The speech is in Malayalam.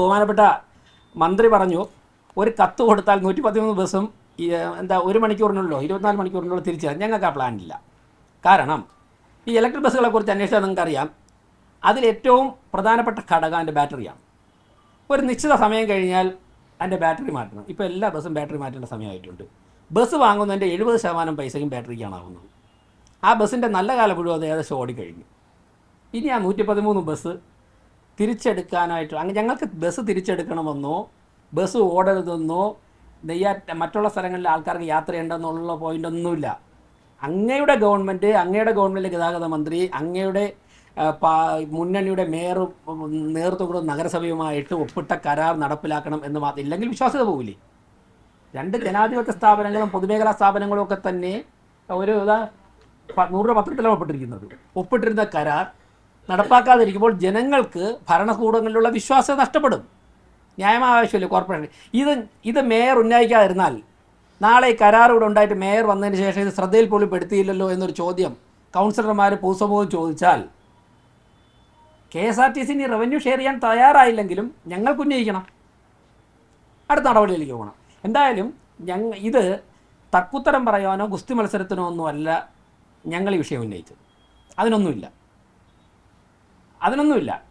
ബഹുമാനപ്പെട്ട മന്ത്രി പറഞ്ഞു ഒരു കത്ത് കൊടുത്താൽ നൂറ്റി പതിമൂന്ന് ബസ്സും എന്താ ഒരു മണിക്കൂറിനുള്ളോ ഇരുപത്തിനാല് മണിക്കൂറിനുള്ളോ തിരിച്ചു തരാം. ഞങ്ങൾക്ക് ആ പ്ലാൻ ഇല്ല. കാരണം ഈ ഇലക്ട്രിക് ബസ്സുകളെ കുറിച്ച് അന്വേഷിച്ചാൽ നിങ്ങൾക്കറിയാം അതിൽ ഏറ്റവും പ്രധാനപ്പെട്ട ഘടകം അതിന്റെ ബാറ്ററിയാണ് ഒരു നിശ്ചിത സമയം കഴിഞ്ഞാൽ അതിന്റെ ബാറ്ററി മാറ്റണം. ഇപ്പോൾ എല്ലാ ബസ്സും ബാറ്ററി മാറ്റേണ്ട സമയമായിട്ടുണ്ട്. ബസ് വാങ്ങുന്നതിന്റെ എഴുപത് ശതമാനം പൈസയും ബാറ്ററിക്കാണ് ആവുന്നത്. ആ ബസ്സിന്റെ നല്ല കാലം മുഴുവൻ അത് ഏകദേശം ഓടിക്കഴിഞ്ഞു. ഇനി ആ നൂറ്റി പതിമൂന്ന് ബസ് തിരിച്ചെടുക്കാനായിട്ട് അങ്ങനെ ഞങ്ങൾക്ക് ബസ് തിരിച്ചെടുക്കണമെന്നോ ബസ് ഓടരുതെന്നോ നെയ്യാ മറ്റുള്ള സ്ഥലങ്ങളിൽ ആൾക്കാർക്ക് യാത്ര ചെയ്യേണ്ടെന്നുള്ള പോയിന്റ് ഒന്നുമില്ല. അങ്ങയുടെ ഗവൺമെന്റ് അങ്ങയുടെ ഗവൺമെന്റ് ഗതാഗത മന്ത്രി അങ്ങയുടെ മുന്നണിയുടെ മേയറും നേതൃത്വങ്ങളും നേതൃത്വം നഗരസഭയുമായിട്ട് ഒപ്പിട്ട കരാർ നടപ്പിലാക്കണം എന്ന് മാത്രം ഇല്ലെങ്കിൽ വിശ്വാസ്യത പോകില്ലേ രണ്ട് ജനാധിപത്യ സ്ഥാപനങ്ങളും പൊതുമേഖലാ സ്ഥാപനങ്ങളും ഒക്കെ തന്നെ ഒരു നൂറ് പത്രത്തിലാണ് ഒപ്പിട്ടിരിക്കുന്നത്. ഒപ്പിട്ടിരുന്ന കരാർ നടപ്പാക്കാതിരിക്കുമ്പോൾ ജനങ്ങൾക്ക് ഭരണകൂടങ്ങളിലുള്ള വിശ്വാസം നഷ്ടപ്പെടും. ന്യായമായ ആവശ്യമില്ല കോർപ്പറേഷൻ ഇത് ഇത് മേയർ ഉന്നയിക്കാതിരുന്നാൽ നാളെ ഈ കരാർ ഇവിടെ ഉണ്ടായിട്ട് മേയർ വന്നതിന് ശേഷം ഇത് ശ്രദ്ധയിൽ പോലും പെടുത്തിയില്ലല്ലോ എന്നൊരു ചോദ്യം കൗൺസിലർമാർ പൊതുസമൂഹം ചോദിച്ചാൽ കെ എസ് ആർ ടി സിന് റവന്യൂ ഷെയർ ചെയ്യാൻ തയ്യാറായില്ലെങ്കിലും ഞങ്ങൾക്ക് ഉന്നയിക്കണം. അടുത്ത നടപടിയിലേക്ക് പോകണം. എന്തായാലും ഞങ്ങൾ ഇത് തക്കുത്തരം പറയാനോ ഗുസ്തി മത്സരത്തിനോ ഒന്നുമല്ല ഞങ്ങൾ ഈ വിഷയം ഉന്നയിച്ചത്. അതിനൊന്നുമില്ല. അതിനൊന്നുമില്ല.